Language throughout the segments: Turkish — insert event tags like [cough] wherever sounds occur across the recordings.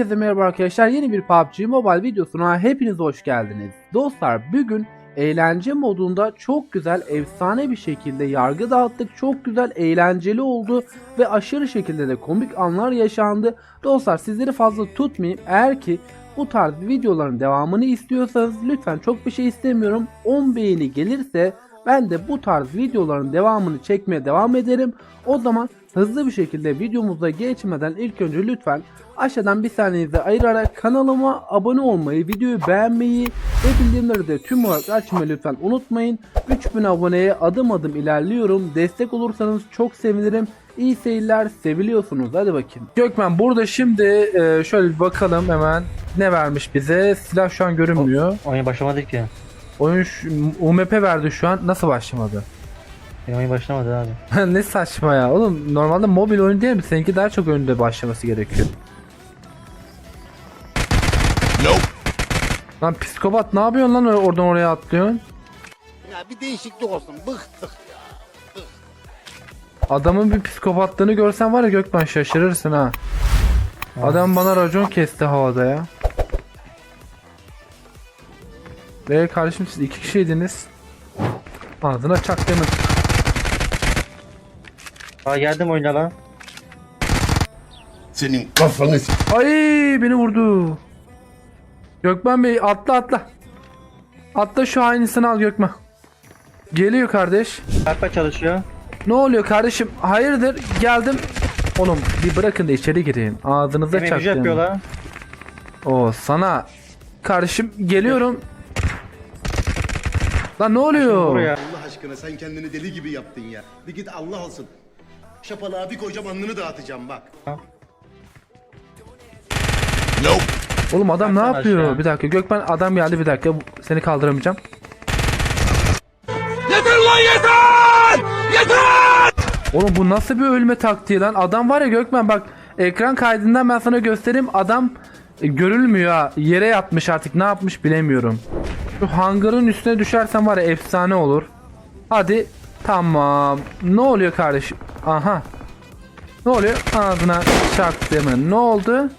Herkese merhaba arkadaşlar. Yeni bir PUBG Mobile videosuna hepiniz hoş geldiniz. Dostlar bugün eğlence modunda çok güzel, efsane bir şekilde yargı dağıttık. Çok güzel, eğlenceli oldu ve aşırı şekilde de komik anlar yaşandı. Dostlar sizleri fazla tutmayayım. Eğer ki bu tarz videoların devamını istiyorsanız lütfen çok bir şey istemiyorum. 10 beğeni gelirse ben de bu tarz videoların devamını çekmeye devam ederim. O zaman hızlı bir şekilde videomuza geçmeden ilk önce lütfen aşağıdan bir saniyenizi ayırarak kanalıma abone olmayı, videoyu beğenmeyi ve bildirimleri de tüm olarak açmayı lütfen unutmayın. 3000 aboneye adım adım ilerliyorum. Destek olursanız çok sevinirim. İyi seyirler, seviliyorsunuz. Hadi bakayım. Gökmen burada şimdi e, şöyle bir bakalım hemen ne vermiş bize. Silah şu an görünmüyor. Oyuna başlamadık ki. Oyun şu- UMP verdi şu an. Nasıl başlamadı? Benim oyun başlamadı abi. [laughs] ne saçma ya. Oğlum normalde mobil oyun değil mi? Seninki daha çok önünde başlaması gerekiyor. Lan psikopat ne yapıyorsun lan oradan oraya atlıyorsun? Ya bir değişiklik olsun. Bıktık ya. Adamın bir psikopatlığını görsen var ya Gökmen şaşırırsın ha. Adam bana racon kesti havada ya. Ve kardeşim siz iki kişiydiniz. Ağzına çak demin. Aa geldim oyuna lan. Senin kafanı s- Ay beni vurdu. Gökmen Bey atla atla. Atla şu aynısını al Gökmen. Geliyor kardeş. Kalpa çalışıyor. Ne oluyor kardeşim? Hayırdır? Geldim. Oğlum bir bırakın da içeri gireyim. Ağzınıza Yemek çaktım. yapıyorlar. O sana. Kardeşim geliyorum. Lan ne oluyor? Allah aşkına sen kendini deli gibi yaptın ya. Bir git Allah alsın. Şapalığa bir koyacağım alnını dağıtacağım bak. Oğlum adam ne yapıyor? aşağı. Bir dakika Gökmen adam geldi bir dakika. Seni kaldıramayacağım. Oğlum bu nasıl bir ölme taktiği lan? Adam var ya Gökmen bak ekran kaydından ben sana göstereyim. Adam e, görülmüyor ha. Yere yatmış artık ne yapmış bilemiyorum. Şu hangarın üstüne düşersen var ya efsane olur. Hadi tamam. Ne oluyor kardeşim? Aha. Ne oluyor? Ağzına çaktı mı? Ne oldu?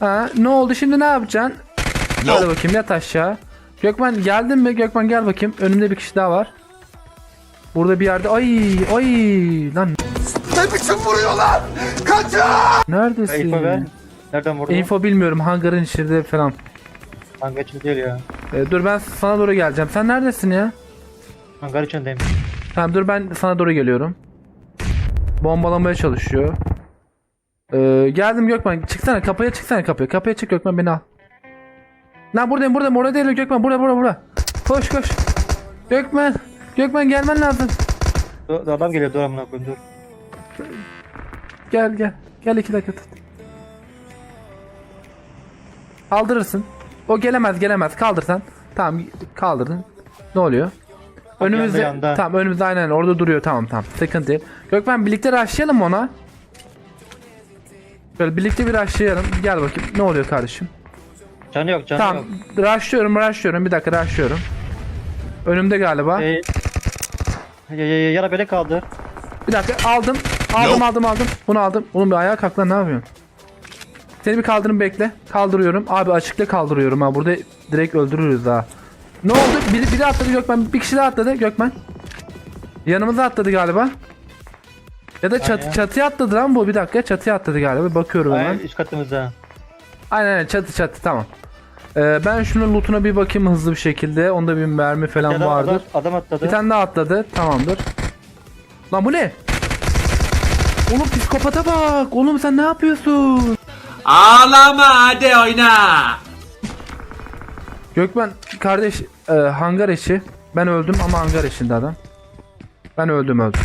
Ha, ne oldu şimdi ne yapacaksın? Hadi bakayım yat aşağı. Gökmen geldin mi? Gökmen gel bakayım. Önümde bir kişi daha var. Burada bir yerde. Ay ay lan Ne biçim vuruyor lan? Kaçın! neredesin? Info ver. Nereden vurdun? Info bilmiyorum. Hangarın içinde falan. Hangar içinde değil ya. Ee, dur ben sana doğru geleceğim. Sen neredesin ya? Hangar içindeyim. Tamam dur ben sana doğru geliyorum. Bombalamaya çalışıyor. Ee, geldim Gökmen. Çıksana kapıya çıksana kapıya. Kapıya çık Gökmen beni al. Lan buradayım buradayım. Orada değil Gökmen. Burada burada burada. Koş koş. Gökmen. Gökmen gelmen lazım. Dur, adam geliyor dur amına koyayım dur. Gel gel. Gel iki dakika tut. Kaldırırsın. O gelemez gelemez. Kaldır sen. Tamam kaldırdın. Ne oluyor? Önümüzde yanda, yanda. tamam önümüzde aynen orada duruyor tamam tamam sıkıntı değil. Gökmen birlikte rushlayalım ona. Şöyle birlikte bir rushlayalım. Gel bakayım ne oluyor kardeşim. Canı yok canı Tamam yok. rushlıyorum rushlıyorum bir dakika rushlıyorum. Önümde galiba. Ee, ya, ya, ya, yara beni kaldır. Bir dakika aldım. Aldım aldım aldım. Bunu aldım. Oğlum bir ayağa kalk lan ne yapıyorsun? Seni bir kaldırın bekle. Kaldırıyorum. Abi açıkta kaldırıyorum ha. Burada direkt öldürürüz ha. Ne oldu? Biri, biri atladı Gökmen. Bir kişi daha atladı Gökmen. Yanımıza atladı galiba. Ya da çat, Aynen. çatıya atladı lan bu. Bir dakika çatıya atladı galiba. Bakıyorum hemen. Aynen üst katımızda. Aynen aynen çatı çatı tamam. Ee, ben şunun lootuna bir bakayım hızlı bir şekilde. Onda bir mermi falan Adam, vardır. adam, adam atladı. Bir tane daha atladı. Tamamdır. Lan bu ne? Oğlum psikopata bak. Oğlum sen ne yapıyorsun? Ağlama hadi oyna. Gökmen kardeş e, hangar içi. Ben öldüm ama hangar içinde adam. Ben öldüm öldüm.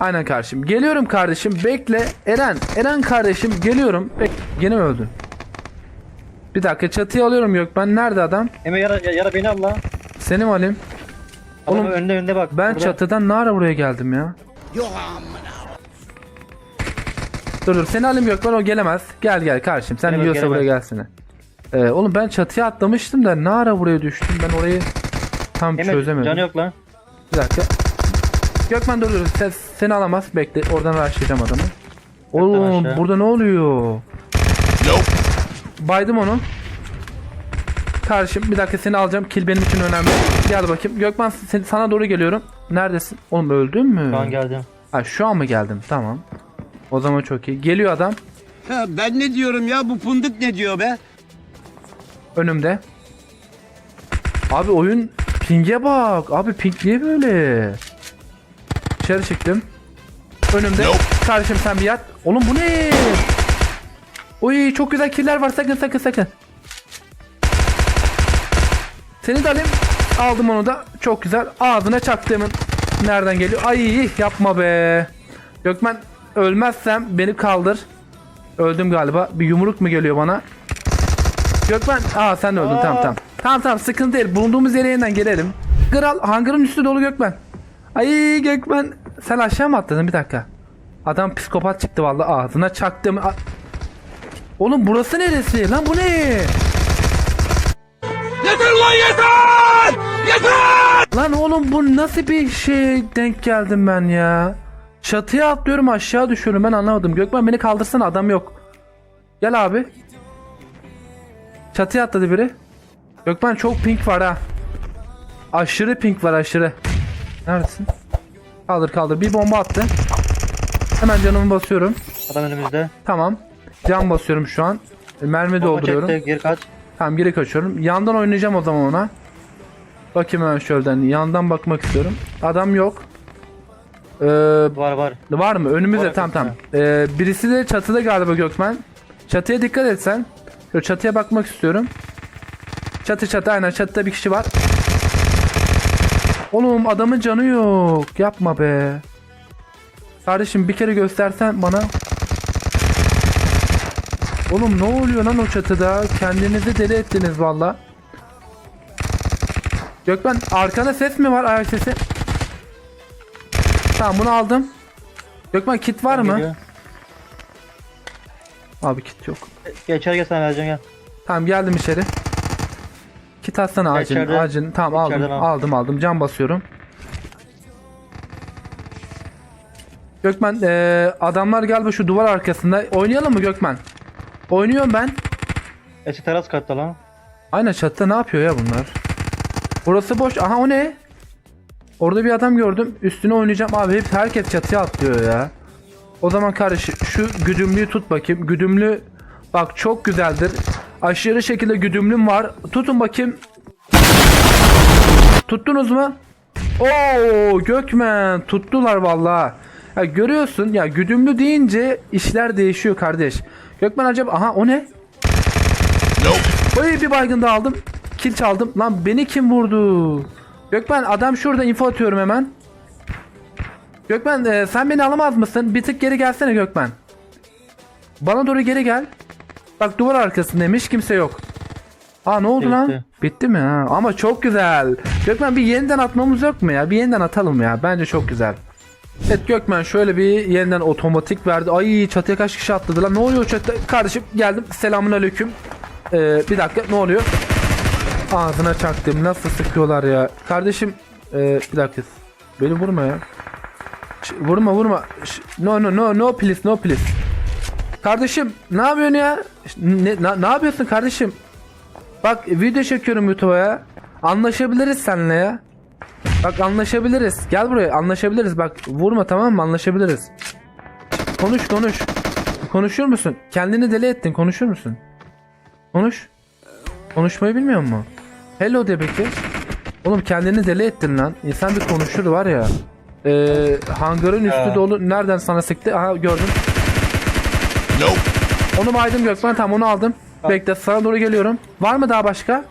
Aynen kardeşim. Geliyorum kardeşim. Bekle. Eren. Eren kardeşim. Geliyorum. Bek Yine mi öldün? Bir dakika çatıya alıyorum Gökmen. Nerede adam? Emre yara, ya- yara beni al lan. Seni mi alayım? Oğlum Oğlum, önünde önünde bak. Ben Burada. çatıdan ne ara buraya geldim ya? Yok amına. Dur dur seni alayım Gökmen o gelemez. Gel gel kardeşim sen Gelemez, yiyorsa buraya gelsene. Ee, oğlum ben çatıya atlamıştım da ne ara buraya düştüm ben orayı tam Emre çözemedim. canı yok lan. Bir dakika. Gökmen dur dur sen, seni alamaz bekle oradan rushlayacağım adamı. Oğlum aşağı. burada ne oluyor? Baydım onu. Karşım bir dakika seni alacağım. Kill benim için önemli. Gel bakayım. Gökmen sen- sana doğru geliyorum. Neredesin? Oğlum öldün mü? Şu an geldim. Ha, şu an mı geldim? Tamam. O zaman çok iyi. Geliyor adam. Ha, ben ne diyorum ya bu fındık ne diyor be? Önümde. Abi oyun ping'e bak. Abi ping niye böyle? Dışarı çıktım. Önümde. Kardeşim sen bir yat. Oğlum bu ne? Oy çok güzel killer var. Sakın sakın sakın. Seni de alayım. Aldım onu da. Çok güzel. Ağzına çaktığımın. Nereden geliyor? Ay yapma be. Gökmen ölmezsem beni kaldır. Öldüm galiba. Bir yumruk mu geliyor bana? Gökmen. Aa sen öldün tamam tamam. Tamam tamam sıkıntı değil. Bulunduğumuz yere yeniden gelelim. Kral hangarın üstü dolu Gökmen. Ay Gökmen. Sen aşağı mı atladın bir dakika. Adam psikopat çıktı vallahi ağzına çaktım. A- Oğlum burası neresi? Lan bu ne? Yeter lan yeter! Yeter! Lan oğlum bu nasıl bir şey denk geldim ben ya? Çatıya atlıyorum aşağı düşüyorum ben anlamadım. Gökmen beni kaldırsana adam yok. Gel abi. Çatıya atladı biri. Gökmen çok pink var ha. Aşırı pink var aşırı. Neredesin? Kaldır kaldır. Bir bomba attı. Hemen canımı basıyorum. Adam önümüzde. Tamam. Can basıyorum şu an. Mermi Bomba dolduruyorum. çekti. Geri kaç. Tamam geri kaçıyorum. Yandan oynayacağım o zaman ona. Bakayım hemen şöyle yandan bakmak istiyorum. Adam yok. Ee, Var var. var mı? Önümüzde Var tamam. Gökmen. Ee, birisi de çatıda galiba Gökmen. Çatıya dikkat et sen. Şöyle çatıya bakmak istiyorum. Çatı çatı aynen çatıda bir kişi var. Oğlum adamın canı yok. Yapma be. Kardeşim bir kere göstersen bana. Oğlum ne oluyor lan o çatıda? Kendinizi deli ettiniz valla. Gökmen arkana ses mi var ayak sesi? Tamam bunu aldım. Gökmen kit var mı? Geliyor. Abi kit yok. Gel içeri gel sana vereceğim gel. Tamam geldim içeri. Kit atsana içeride- Acil. Tamam aldım. içeriden al. Aldım aldım. Can basıyorum. Gökmen eee, adamlar galiba şu duvar arkasında. Oynayalım mı Gökmen? Oynuyorum ben. Eski teras katta lan. Aynen çatıda ne yapıyor ya bunlar? Burası boş. Aha o ne? Orada bir adam gördüm. Üstüne oynayacağım. Abi hep herkes çatıya atlıyor ya. O zaman kardeş şu güdümlüyü tut bakayım. Güdümlü bak çok güzeldir. Aşırı şekilde güdümlüm var. Tutun bakayım. Tuttunuz mu? Oo Gökmen tuttular vallahi. Ya görüyorsun ya güdümlü deyince işler değişiyor kardeş. Gökmen acaba aha o ne? Oy bir baygın da aldım. Kill çaldım. Lan beni kim vurdu? Gökmen adam şurada info atıyorum hemen. Gökmen e, sen beni alamaz mısın? Bir tık geri gelsene Gökmen. Bana doğru geri gel. Bak duvar arkasındaymış kimse yok. Aa ne oldu Bitti. lan? Bitti mi? Ha, ama çok güzel. Gökmen bir yeniden atmamız yok mu ya? Bir yeniden atalım ya. Bence çok güzel. Evet Gökmen şöyle bir yeniden otomatik verdi. Ay çatıya kaç kişi atladı lan? Ne oluyor çatıda? Kardeşim geldim. Selamun aleyküm. Ee, bir dakika ne oluyor? Ağzına çaktım. Nasıl sıkıyorlar ya? Kardeşim ee, bir dakika. Beni vurma ya. Ş- vurma vurma. Ş- no no no no please no please. Kardeşim ne yapıyorsun ya? Ne, na- ne yapıyorsun kardeşim? Bak video çekiyorum YouTube'a ya. Anlaşabiliriz seninle ya. Bak anlaşabiliriz. Gel buraya anlaşabiliriz. Bak vurma tamam mı? Anlaşabiliriz. Konuş konuş. Konuşur musun? Kendini deli ettin. Konuşur musun? Konuş. Konuşmayı bilmiyor musun? Hello de peki. Oğlum kendini deli ettin lan. İnsan bir konuşur var ya. Ee, hangarın üstü Ya. dolu. Nereden sana sıktı? Aha gördüm. Onu baydım Gökmen. Tamam onu aldım. Bekle sana doğru geliyorum. Var mı daha başka?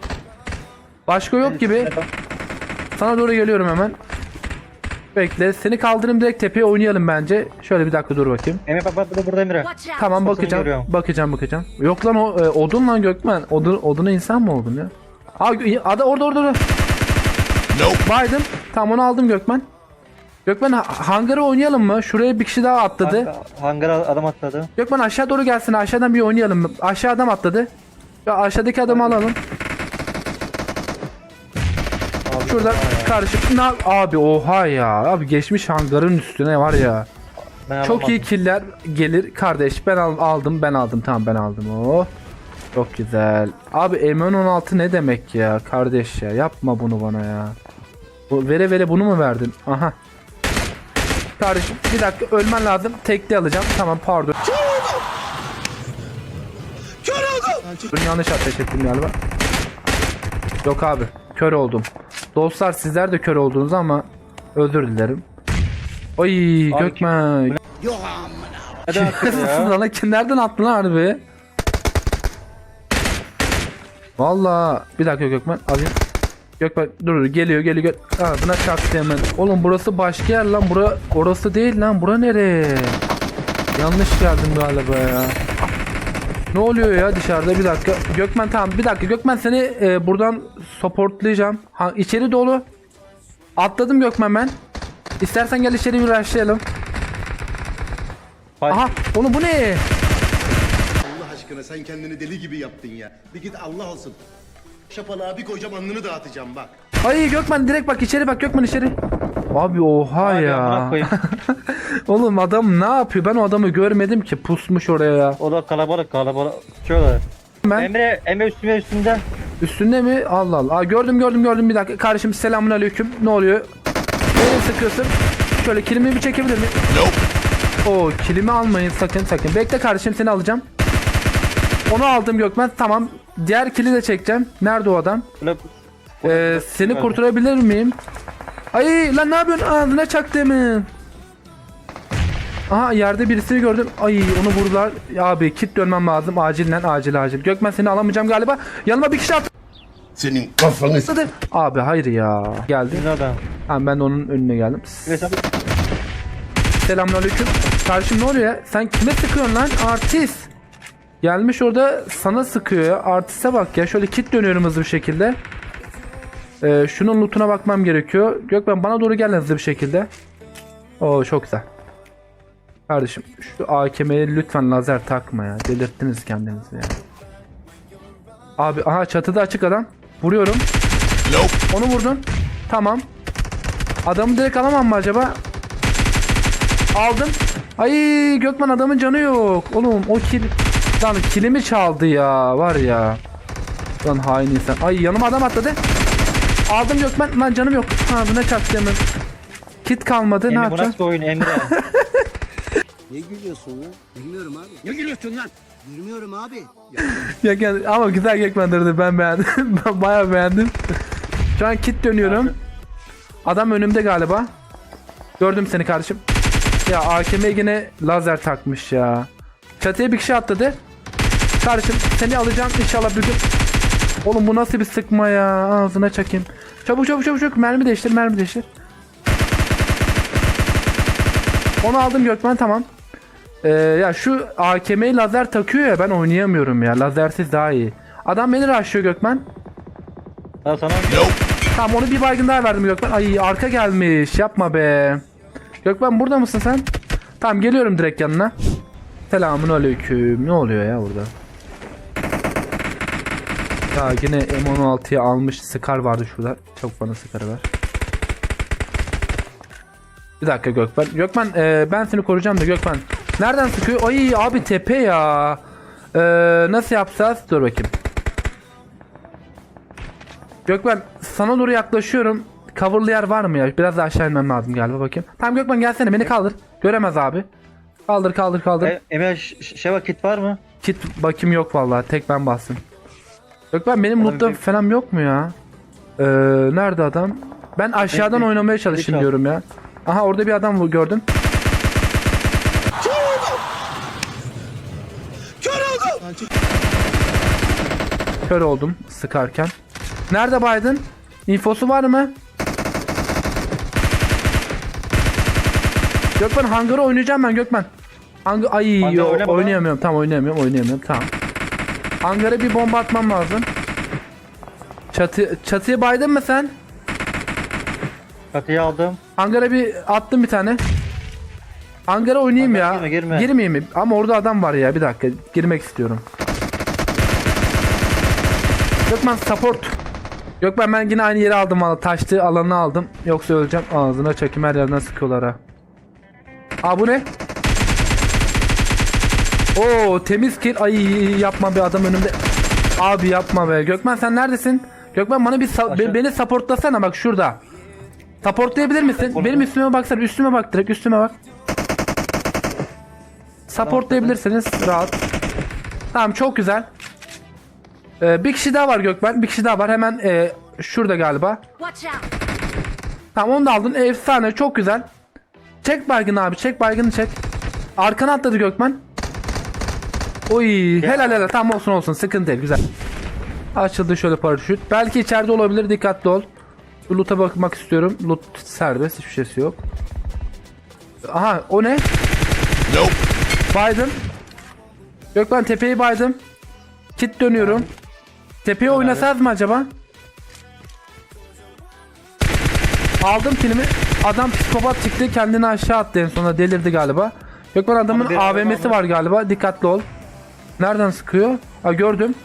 Başka yok gibi. Sana doğru geliyorum hemen. Bekle. Seni kaldırayım direkt tepeye oynayalım bence. Şöyle bir dakika dur bakayım. Emre bak bak burada burada Emre. Watch out! Tamam Sesini bakacağım. görüyorum. Bakacağım bakacağım. Yok lan o e, odun lan Gökmen. Odun, oduna insan mı oldun ya? Aa ada orada orada orada. Baydım. Tamam onu aldım Gökmen. Gökmen ha- hangarı oynayalım mı? Şuraya bir kişi daha atladı. Hangar- Hangara adam atladı. Gökmen aşağı doğru gelsin. Aşağıdan bir oynayalım. Aşağı adam atladı. Ya aşağıdaki adamı alalım. Abi, Şurada karışık. Na- Abi oha ya. Abi geçmiş hangarın üstüne var ya. Ben Çok iyi alamadım. killer gelir kardeş. Ben al- aldım, ben aldım. Tamam ben aldım. Oh. Çok güzel. Abi M16 ne demek ya kardeş ya yapma bunu bana ya. Bu, vere vere bunu mu verdin? Aha. Kardeşim bir dakika ölmen lazım. Tekli alacağım. Tamam pardon. Dur, yanlış ateş ettim galiba. Yok abi kör oldum. Dostlar sizler de kör oldunuz ama özür dilerim. Oy Gökmen. Attın ya? Lan kim nereden attın lan harbi? Valla bir dakika Gökmen alayım. Gökmen dur geliyor geliyor. gel- Ağzına çaktı hemen. Oğlum burası başka yer lan. Bura orası değil lan. Bura nere? Yanlış geldim galiba ya. Ne oluyor ya dışarıda bir dakika. Gökmen tamam bir dakika Gökmen seni e, buradan supportlayacağım. Ha, içeri dolu. Atladım Gökmen ben. İstersen gel içeri bir. Hayır. Aha oğlum bu ne? Aşkına sen kendini deli gibi yaptın ya. Bir git Allah alsın. Şapalığa bir koyacağım alnını dağıtacağım bak. Ay Gökmen direkt bak içeri bak Gökmen içeri. Abi oha Abi ya. [laughs] Oğlum adam ne yapıyor? Ben o adamı görmedim ki pusmuş oraya ya. O da kalabalık kalabalık. Şöyle. Ben Emre, Emre üstüme üstünde. üstünde mi? Allah Allah. Aa, gördüm gördüm gördüm bir dakika. Kardeşim selamun aleyküm. Ne oluyor? Beni sıkıyorsun. Şöyle kilimi bir çekebilir miyim? Oo kilimi almayın sakın sakın. Bekle kardeşim seni alacağım. Onu aldım Gökmen. Tamam. Diğer kili de çekeceğim. Nerede o adam? Ee, seni kurtarabilir miyim? Ay lan ne yapıyorsun? Ağzına çaktım. Aha yerde birisini gördüm. Ay onu vurdular. Ya Abi kit dönmem lazım. Acilen acil acil. Gökmen seni alamayacağım galiba. Yanıma bir kişi Senin kafanı atladı. Abi hayır ya. Geldi. Ha, ben de onun önüne geldim. Selamünaleyküm. Kardeşim ne oluyor ya? Sen kime sıkıyorsun lan? Artist. Gelmiş orada sana sıkıyor ya. Artiste bak ya. Şöyle kit dönüyorum hızlı bir şekilde. Ee, şunun lootuna bakmam gerekiyor. Gökmen bana doğru gel hızlı bir şekilde. Oo çok güzel. Kardeşim şu AKM'ye lütfen lazer takma ya. Delirttiniz kendinizi ya. Abi aha çatıda açık adam. Vuruyorum. Onu vurdun. Tamam. Adamı direkt alamam mı acaba? Aldım. Ay Gökmen adamın canı yok. Oğlum o kil... Lan kilimi çaldı ya var ya. Lan hain insan. Ay yanıma adam atladı. Aldım Gökmen. Lan canım yok. Ha buna çaktı hemen. Kit kalmadı ne Emre bu yapacağız? bir oyun Emre? [laughs] Ne gülüyorsun lan? Bilmiyorum abi. Ne gülüyorsun lan? Bilmiyorum abi. Gökmen, ama güzel Gökmen durdu ben beğendim. [laughs] ben bayağı beğendim. Şu an kit dönüyorum. Adam önümde galiba. Gördüm seni kardeşim. Ya AKM'ye yine lazer takmış ya. Çatıya bir kişi atladı. Kardeşim seni alacağım inşallah bir gün. Oğlum bu nasıl bir sıkma ya ağzına çakayım. Çabuk çabuk çabuk çabuk mermi değiştir mermi değiştir. Onu aldım Gökmen tamam. Ee, ya şu AKM'yi lazer takıyor ya ben oynayamıyorum ya. Lazersiz daha iyi. Adam beni rushlıyor Gökmen. Ha sana Tamam onu bir baygın daha verdim Gökmen. Ay arka gelmiş. Yapma be. Gökmen burada mısın sen? Tamam geliyorum direkt yanına. Selamun aleyküm. Ne oluyor ya burada? Ya yine M16'yı almış Scar vardı şurada. Çok bana Scar'ı ver. Bir dakika Gökmen. Gökmen e, ben seni koruyacağım da Gökmen. Nereden sıkıyor? Ay abi tepe ya. E, nasıl yapacağız? Dur bakayım. Gökmen sana doğru yaklaşıyorum. Coverlı yer var mı ya? Biraz daha aşağı inmem lazım galiba bakayım. Tamam Gökmen gelsene beni kaldır. Göremez abi. Kaldır kaldır kaldır. E, Emre ş- ş- şey bak kit var mı? Kit bakayım yok vallahi tek ben bastım. Gökmen benim Adam loot'ta falan yok mu ya? Ee, nerede adam? Ben aşağıdan tek- oynamaya çalışayım al. diyorum ya. Aha orada bir adam bu- gördüm. Kör oldum sıkarken. Nerede Biden? İnfosu var mı? Gökmen hangara oynayacağım ben Gökmen. Hang Ay Hangar yo, oynama lan. oynayamıyorum. Tamam oynayamıyorum. Oynayamıyorum. Tamam. Hangara bir bomba atmam lazım. Çatı çatıya baydın mı sen? Katıyı aldım. Hangara bir attım bir tane. Hangara oynayayım Hangara ya. girme, girme. Girmeyeyim mi? Ama orada adam var ya. Bir dakika. Girmek istiyorum. Gökmen support. Gökmen ben yine aynı yeri aldım valla. Taştığı alanı aldım. Yoksa öleceğim. Ağzına çakayım her yerden sıkıyorlar ha. Aa bu ne? Oo temiz kill. Ay yapma bir adam önümde. Abi yapma be. Gökmen sen neredesin? Gökmen bana bir sa- be- beni supportlasana bak şurada. Supportlayabilir misin? Benim üstüme baksana. Üstüme bak direkt üstüme bak. Supportlayabilirsiniz rahat. Tamam çok güzel. Ee, bir kişi daha var Gökmen. Bir kişi daha var. Hemen e, şurada galiba. Watch out! Tamam onu da aldın. Efsane çok güzel. Çek baygını abi çek baygını çek. Arkana atladı Gökmen. Oy helal helal tamam olsun olsun sıkıntı değil güzel. Açıldı şöyle paraşüt. Belki içeride olabilir dikkatli ol. Loot'a bakmak istiyorum. Loot serbest hiçbir şeysi yok. Aha o ne? Baydım. Gökmen tepeyi baydım. Kit dönüyorum. Tepeye oynasak mı acaba? Aldım filmi. Adam psikopat çıktı. Kendini aşağı attı en sonunda. Delirdi galiba. Gökmen adamın Abi bir AVM'si var galiba. Dikkatli ol. Nereden sıkıyor? Ha gördüm.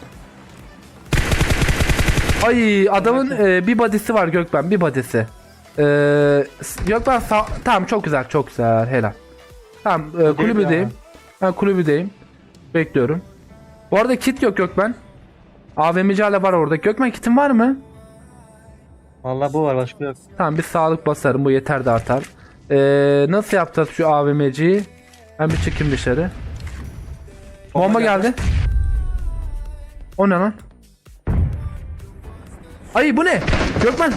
Ay adamın e, bir badisi var Gökben. Bir badisi. Ee, Gökben sağ... Tamam çok güzel. Çok güzel. Helal. Tamam e, kulübüdeyim. Ben kulübüdeyim. Bekliyorum. Bu arada kit yok Gökben. AVM'ci hala var orada. Gökmen kitin var mı? Vallahi bu var başka yok. Tamam bir sağlık basarım bu yeter de artar. Ee, nasıl yapacağız şu AVM'ciyi? Ben bir çıkayım dışarı. Bomba geldi. O ne lan? Ay bu ne? Gökmen.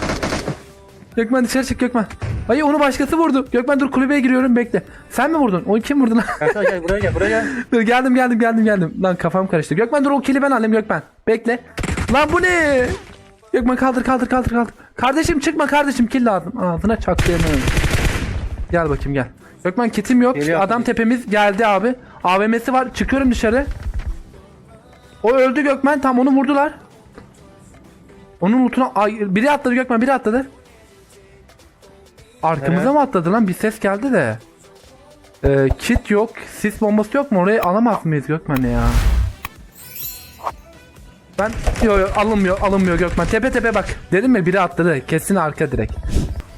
Gökmen dışarı çık Gökmen. Ay onu başkası vurdu. Gökmen dur kulübeye giriyorum bekle. Sen mi vurdun? O kim vurdu lan? Gel gel, buraya gel buraya gel. [laughs] dur geldim geldim geldim geldim. Lan kafam karıştı. Gökmen dur o kili ben alayım Gökmen. Bekle. Lan bu ne? Gökmen kaldır kaldır kaldır kaldır. Kardeşim çıkma kardeşim kill lazım. Ağzına çaktırmayın. Gel bakayım gel. Gökmen kitim yok. Geliyor. Adam tepemiz geldi abi. AVM'si var. Çıkıyorum dışarı. O öldü Gökmen. Tam onu vurdular. Onun lootuna... Ay, biri atladı Gökmen. Biri atladı. Arkamıza Evet. mı atladı lan? Bir ses geldi de. Ee, kit yok. Sis bombası yok mu? Orayı alamaz mıyız Gökmen ya? Ben yo yo alınmıyor alınmıyor Gökmen. Tepe tepe bak. Dedim mi biri atladı. Kesin arka direkt.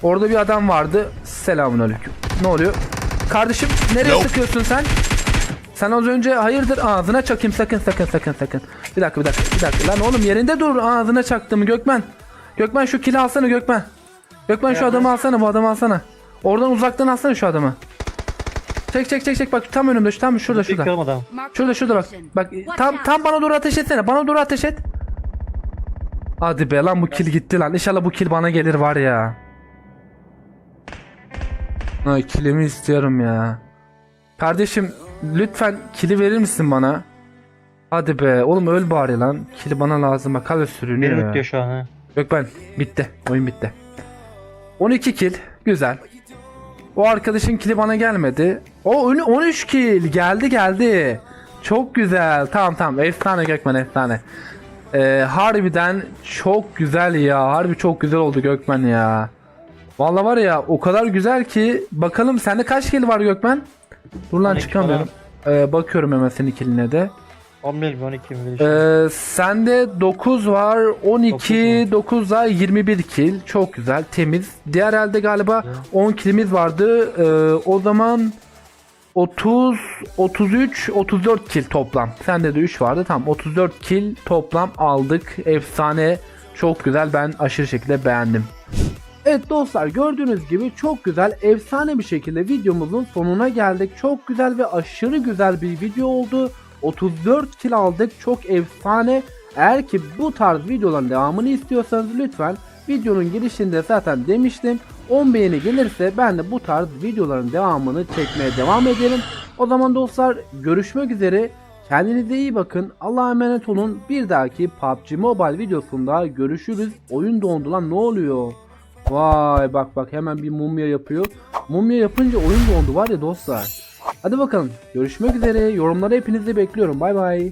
Orada bir adam vardı. Selamünaleyküm. Ne oluyor? Kardeşim nereye sıkıyorsun sen? Sen az önce hayırdır ağzına çakayım sakın sakın sakın sakın. Bir dakika bir dakika bir dakika. Lan oğlum yerinde dur ağzına çaktım Gökmen. Gökmen şu kili alsana Gökmen. Gökmen şu adamı alsana bu adamı alsana. Oradan uzaktan alsana şu adamı. Çek çek çek çek bak tam önümde şu tam şurada şurada. Çıkalım adam. Şurada şurada bak. Bak tam tam bana doğru ateş etsene. Bana doğru ateş et. Hadi be lan bu kill gitti lan. İnşallah bu kill bana gelir var ya. Ay killimi istiyorum ya. Kardeşim lütfen kili verir misin bana? Hadi be oğlum öl bari lan. Kill bana lazım bak hala sürünüyor Bir ya. şu an ha. Yok ben bitti. Oyun bitti. 12 kill. Güzel. O arkadaşın kili bana gelmedi. O ön- 13 kill. Geldi geldi. Çok güzel. Tamam tamam. Efsane Gökmen efsane. Ee, harbiden çok güzel ya. Harbi çok güzel oldu Gökmen ya. Vallahi var ya o kadar güzel ki. Bakalım sende kaç kill var Gökmen? Dur lan 12 çıkamıyorum. Ee, bakıyorum hemen senin killine de. 11 mi 12 mi? Ee, sende 9 var, 12, 9 var, 21 kill. Çok güzel, temiz. Diğer elde galiba 10 killimiz vardı. Ee, o zaman 30, 33, 34 kill toplam. Sende de 3 vardı. Tamam 34 kill toplam aldık. Efsane. Çok güzel. Ben aşırı şekilde beğendim. Evet dostlar gördüğünüz gibi çok güzel efsane bir şekilde videomuzun sonuna geldik. Çok güzel ve aşırı güzel bir video oldu. 34 kill aldık. Çok efsane. Eğer ki bu tarz videoların devamını istiyorsanız lütfen videonun girişinde zaten demiştim. 10 beğeni gelirse ben de bu tarz videoların devamını çekmeye devam ederim. O zaman dostlar görüşmek üzere. Kendinize iyi bakın. Allah'a emanet olun. Bir dahaki PUBG Mobile videosunda görüşürüz. Oyun dondu lan ne oluyor? Vay bak bak hemen bir mumya yapıyor. Mumya yapınca oyun dondu var ya dostlar. Hadi bakalım görüşmek üzere. Yorumları hepinizi bekliyorum. Bay bay.